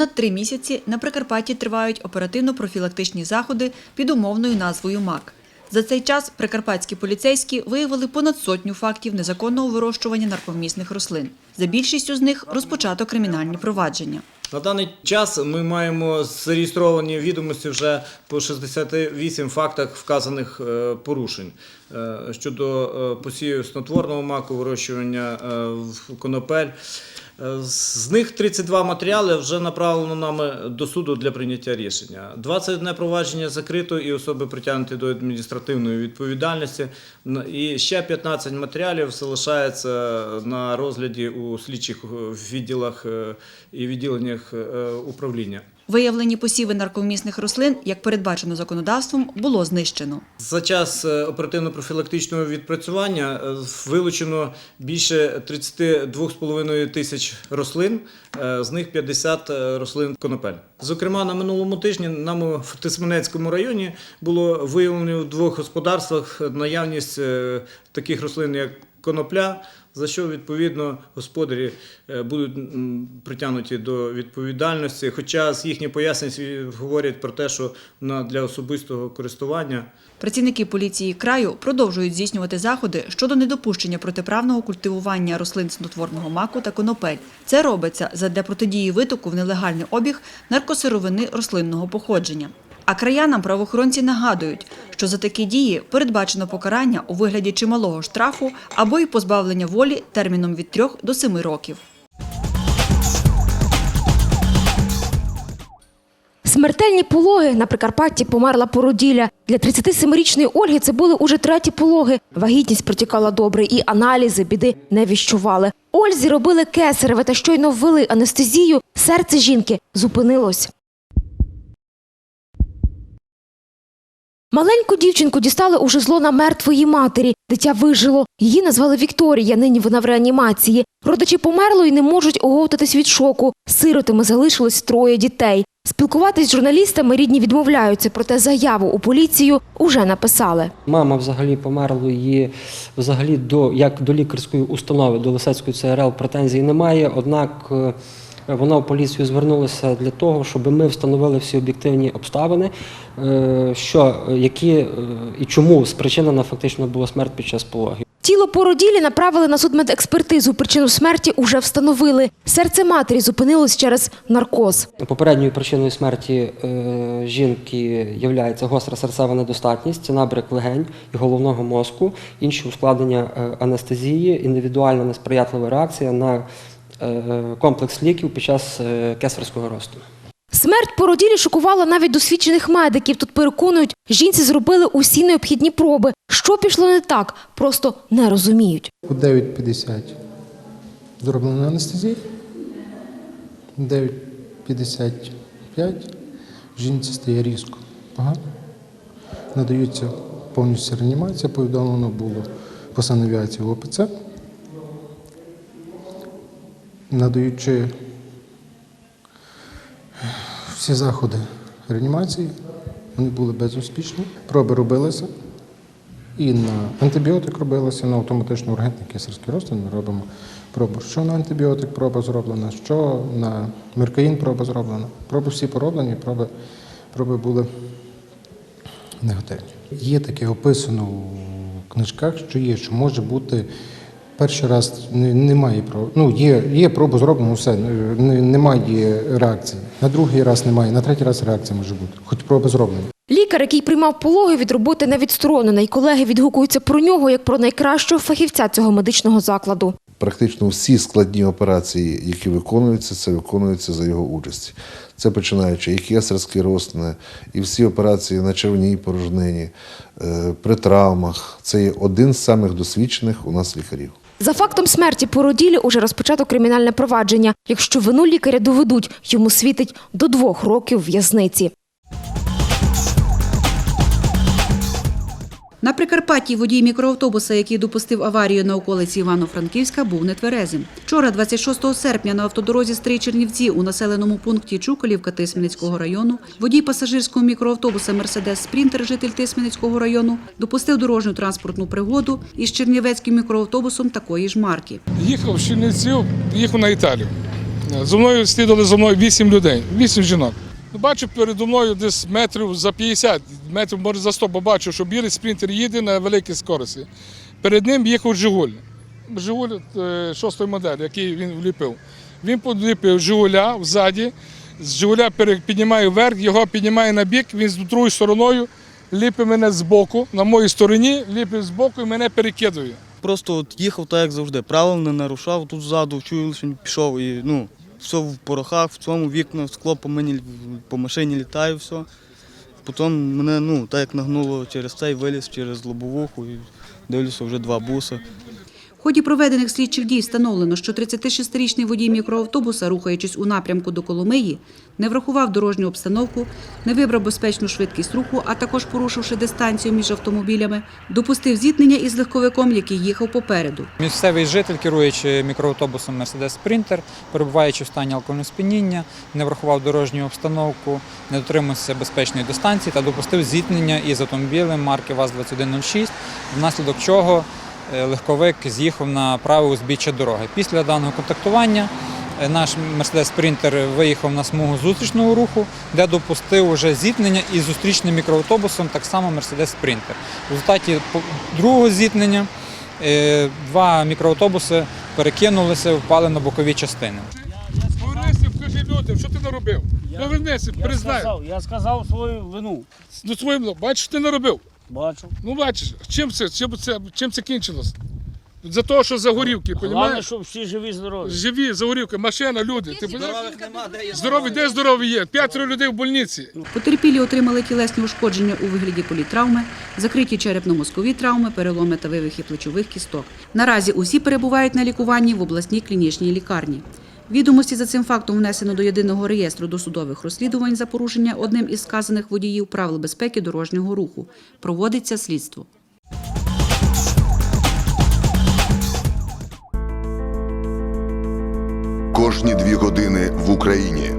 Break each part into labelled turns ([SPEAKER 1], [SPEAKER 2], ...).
[SPEAKER 1] Понад три місяці на Прикарпатті тривають оперативно-профілактичні заходи під умовною назвою МАК. За цей час прикарпатські поліцейські виявили понад сотню фактів незаконного вирощування наркомісних рослин. За більшістю з них розпочато кримінальні провадження.
[SPEAKER 2] На даний час ми маємо зареєстровані відомості вже по 68 фактах вказаних е, порушень Е, щодо е, посію снотворного маку, вирощування в- конопель. З них 32 матеріали вже направлено нами до суду для прийняття рішення. 21 провадження закрито і особи притягнуті до адміністративної відповідальності. І ще 15 матеріалів залишається на розгляді у слідчих е, відділах е, і відділеннях е, управління.
[SPEAKER 1] Виявлені посіви наркомісних рослин, як передбачено законодавством, було знищено.
[SPEAKER 2] За час е, оперативно-профілактичного відпрацювання е, вилучено більше 32,5 тисяч рослин, е, з них 50 рослин конопель. Зокрема, на минулому тижні нам в Тисменецькому районі було виявлено в двох господарствах наявність таких рослин, як конопля, за що відповідно господарі е, будуть притягнуті до відповідальності. Хоча з їхніх пояснень говорять про те, що на для особистого користування
[SPEAKER 1] Працівники поліції краю продовжують здійснювати заходи щодо недопущення протиправного культивування рослин снотворного маку та конопель. Це робиться задля протидії витоку в нелегальний обіг наркосировини рослинного походження. А краянам правоохоронці нагадують, що за такі дії передбачено покарання у вигляді чималого штрафу або й позбавлення волі терміном від 3 до 7 років.
[SPEAKER 3] Смертельні пологи на Прикарпатті померла породілля. Для 37-річної Ольги це були уже треті пологи. Вагітність протікала добре і аналізи біди не віщували. Ользі робили кесареве та щойно ввели анестезію. Серце жінки зупинилось. Маленьку дівчинку дістали у жезло на мертвої матері. Дитя вижило. Її назвали Вікторія. Нині вона в реанімації. Родичі померло і не можуть оговтатись від шоку. Сиротами залишилось троє дітей. Спілкуватись з журналістами рідні відмовляються, проте заяву у поліцію уже написали.
[SPEAKER 4] Мама взагалі померла її взагалі до як до лікарської установи, до Лисецької ЦРЛ претензій немає. Однак е, вона в поліцію звернулася для того, щоб ми встановили всі об'єктивні обставини, е, що які е, і чому спричинена фактично була смерть під час пологів.
[SPEAKER 3] Тіло породілі направили на судмедекспертизу. Причину смерті уже встановили. Серце матері зупинилось через наркоз.
[SPEAKER 4] Попередньою причиною смерті е, жінки є гостра серцева недостатність, це набряк легень і головного мозку, інші ускладнення анестезії, індивідуальна несприятлива реакція на комплекс ліків під час е, кесарського росту.
[SPEAKER 3] Смерть породілі шокувала навіть досвідчених медиків. Тут переконують, жінці зробили усі необхідні проби. Що пішло не так, просто не розуміють.
[SPEAKER 5] У 9.50 зроблено анестезія. 9.55 жінці стає різко погано. Надаються повністю реанімація, повідомлено було по санавіації в ОПЦ. Надаючи всі заходи реанімації, вони були безуспішні. Проби робилися. І на антибіотик робилося, на автоматично ургентний кесарський розтин ми робимо пробу. Що на антибіотик проба зроблена, що на меркаїн проба зроблена. Проби всі пороблені, проби, проби були негативні. Є таке описано у книжках, що є, що може бути перший раз немає проби. Ну, є, є проба зроблена, все, немає реакції. На другий раз немає, на третій раз реакція може бути, хоч проби зроблені.
[SPEAKER 3] Лікар, який приймав пологи від роботи не відсторонений. Колеги відгукуються про нього як про найкращого фахівця цього медичного закладу.
[SPEAKER 6] Практично всі складні операції, які виконуються, це виконуються за його участі. Це починаючи і кесарські розтини, і всі операції на червній порожнині, е, при травмах. Це є один з самих досвідчених у нас лікарів.
[SPEAKER 3] За фактом смерті породілі уже розпочато кримінальне провадження. Якщо вину лікаря доведуть, йому світить до двох років в'язниці.
[SPEAKER 1] На Прикарпатті водій мікроавтобуса, який допустив аварію на околиці Івано-Франківська, був нетверезим. Вчора, 26 серпня, на автодорозі Стрий Чернівці у населеному пункті Чуколівка Тисменецького району, водій пасажирського мікроавтобуса Мерседес Спрінтер, житель Тисменецького району, допустив дорожню транспортну пригоду із чернівецьким мікроавтобусом такої ж марки.
[SPEAKER 7] Їхав з Чернівців, їхав на Італію. Зо мною слідували за мною вісім людей, вісім жінок. Ну, Бачу передо мною десь метрів за 50, метрів може за 100, бо бачу, що білий спринтер їде на великій скорості. Перед ним їхав Жигуль. Жигуль е, шостої моделі, який він вліпив. Він підліпив Жигуля взаді, з Жигуля піднімає вверх, його піднімає на бік, він з другою стороною ліпить мене з боку, на моїй стороні, ліпить з боку і мене перекидує.
[SPEAKER 8] Просто от їхав так, як завжди. Правил не нарушав, тут ззаду чую, що він пішов і ну, все в порохах, в цьому вікна, скло по мені по машині літає, все. Потім мене ну, так як нагнуло через цей виліз, через лобовуху і дивлюся вже два буси.
[SPEAKER 1] Ході проведених слідчих дій встановлено, що 36-річний водій мікроавтобуса, рухаючись у напрямку до Коломиї, не врахував дорожню обстановку, не вибрав безпечну швидкість руху, а також порушивши дистанцію між автомобілями, допустив зіткнення із легковиком, який їхав попереду.
[SPEAKER 9] Місцевий житель, керуючи мікроавтобусом Mercedes Sprinter, перебуваючи в стані алкогольного сп'яніння, не врахував дорожню обстановку, не дотримався безпечної дистанції та допустив зіткнення із автомобілем марки ВАЗ-2106, внаслідок чого легковик з'їхав на праве узбіччя дороги. Після даного контактування е, наш Mercedes Sprinter виїхав на смугу зустрічного руху, де допустив уже зіткнення із зустрічним мікроавтобусом, так само Mercedes Sprinter. В результаті другого зіткнення е, два мікроавтобуси перекинулися, впали на бокові частини.
[SPEAKER 7] Повернися, вкажи людям, що ти наробив? Повернися,
[SPEAKER 10] Я
[SPEAKER 7] признай.
[SPEAKER 10] сказав, я сказав свою вину.
[SPEAKER 7] Ну, своїм, бачиш, ти наробив.
[SPEAKER 10] Бачу.
[SPEAKER 7] Ну бачиш, чим це, чим це, чим це кінчилось? За те, що за горівки,
[SPEAKER 10] Головне,
[SPEAKER 7] розумієш?
[SPEAKER 10] щоб всі живі здорові.
[SPEAKER 7] Живі, за горівки, машина, люди. Ти здорові, де здорові є? П'ятеро людей в больниці.
[SPEAKER 1] Потерпілі отримали тілесні ушкодження у вигляді політравми, закриті черепно-мозкові травми, переломи та вивихи плечових кісток. Наразі усі перебувають на лікуванні в обласній клінічній лікарні. Відомості за цим фактом внесено до єдиного реєстру досудових розслідувань за порушення одним із сказаних водіїв правил безпеки дорожнього руху. Проводиться слідство.
[SPEAKER 11] Кожні дві години в Україні.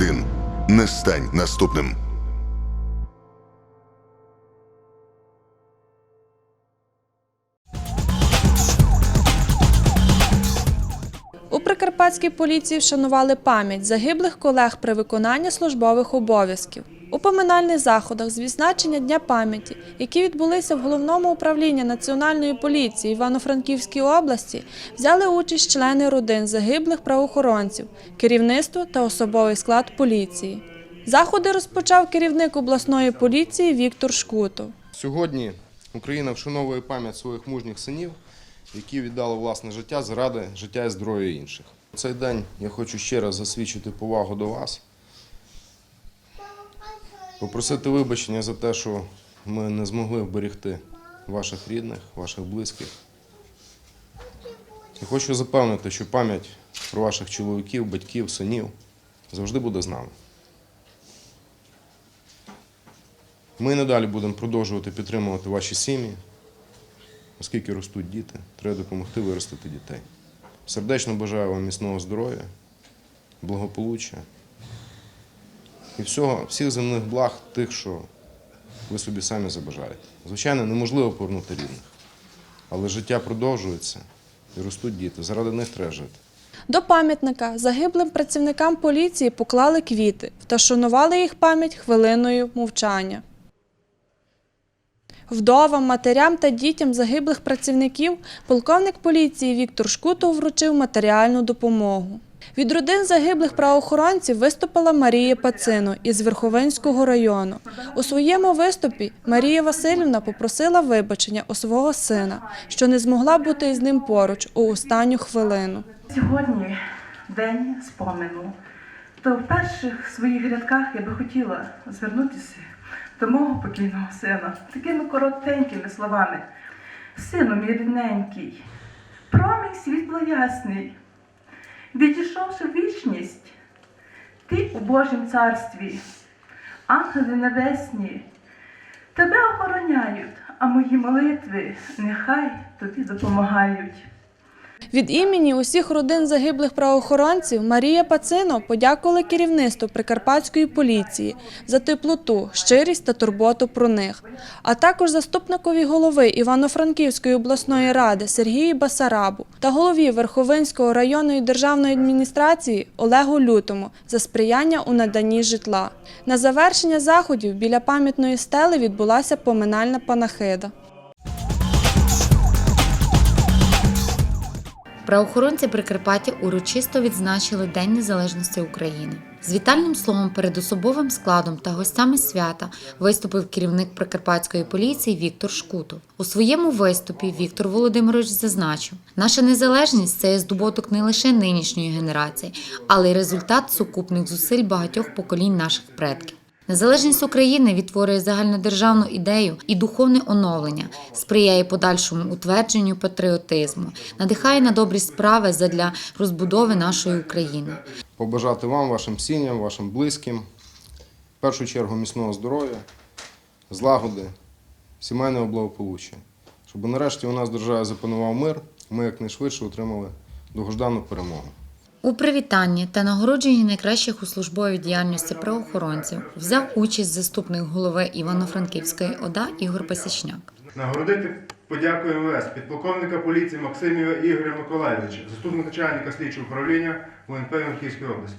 [SPEAKER 11] Один. Не стань наступним.
[SPEAKER 12] У Прикарпатській поліції вшанували пам'ять загиблих колег при виконанні службових обов'язків. У поминальних заходах з відзначення Дня пам'яті, які відбулися в головному управлінні Національної поліції Івано-Франківській області, взяли участь члени родин загиблих правоохоронців, керівництво та особовий склад поліції. Заходи розпочав керівник обласної поліції Віктор Шкутов.
[SPEAKER 13] Сьогодні Україна вшановує пам'ять своїх мужніх синів, які віддали власне життя заради життя і здоров'я інших. У цей день я хочу ще раз засвідчити повагу до вас, попросити вибачення за те, що ми не змогли вберегти ваших рідних, ваших близьких. І хочу запевнити, що пам'ять про ваших чоловіків, батьків, синів завжди буде з нами. Ми надалі будемо продовжувати підтримувати ваші сім'ї, оскільки ростуть діти, треба допомогти виростити дітей. Сердечно бажаю вам міцного здоров'я, благополуччя і всього, всіх земних благ, тих, що ви собі самі забажаєте. Звичайно, неможливо повернути рідних, але життя продовжується і ростуть діти. Заради них треба жити.
[SPEAKER 12] До пам'ятника загиблим працівникам поліції поклали квіти та шанували їх пам'ять хвилиною мовчання. Вдовам, матерям та дітям загиблих працівників полковник поліції Віктор Шкутов вручив матеріальну допомогу. Від родин загиблих правоохоронців виступила Марія Пацино із Верховинського району. У своєму виступі Марія Васильівна попросила вибачення у свого сина, що не змогла бути із ним поруч у останню хвилину.
[SPEAKER 14] Сьогодні день спомену. То в перших своїх рядках я би хотіла звернутися до мого покійного сина такими коротенькими словами. Сину мій рідненький, промінь світло ясний, відійшовши вічність, ти у Божім царстві, ангели небесні, тебе охороняють, а мої молитви нехай тобі допомагають.
[SPEAKER 12] Від імені усіх родин загиблих правоохоронців Марія Пацино подякувала керівництву Прикарпатської поліції за теплоту, щирість та турботу про них, а також заступникові голови Івано-Франківської обласної ради Сергію Басарабу та голові Верховинського районної державної адміністрації Олегу Лютому за сприяння у наданні житла. На завершення заходів біля пам'ятної стели відбулася поминальна панахида.
[SPEAKER 15] Правоохоронці Прикарпаття урочисто відзначили День Незалежності України. З вітальним словом перед особовим складом та гостями свята виступив керівник Прикарпатської поліції Віктор Шкутов. У своєму виступі Віктор Володимирович зазначив, наша незалежність це є здобуток не лише нинішньої генерації, але й результат сукупних зусиль багатьох поколінь наших предків. Незалежність України відтворює загальнодержавну ідею і духовне оновлення, сприяє подальшому утвердженню патріотизму, надихає на добрі справи задля розбудови нашої України.
[SPEAKER 13] Побажати вам, вашим сім'ям, вашим близьким, в першу чергу міцного здоров'я, злагоди, сімейного благополуччя. Щоб нарешті у нас в державі запанував мир, ми якнайшвидше отримали довгождану перемогу.
[SPEAKER 15] У привітанні та нагородженні найкращих у службовій діяльності правоохоронців взяв участь заступник голови Івано-Франківської ОДА Ігор Пасічняк.
[SPEAKER 16] Нагородити подяку МВС підполковника поліції Максимєва Ігоря Миколаєвича, заступника начальника слідчого управління УНП Івано-Франківської області.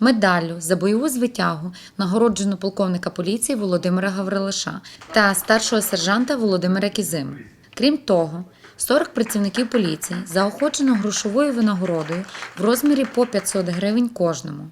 [SPEAKER 15] Медаллю за бойову звитягу нагороджено полковника поліції Володимира Гаврилиша та старшого сержанта Володимира Кізима. Крім того, 40 працівників поліції заохочено грошовою винагородою в розмірі по 500 гривень кожному.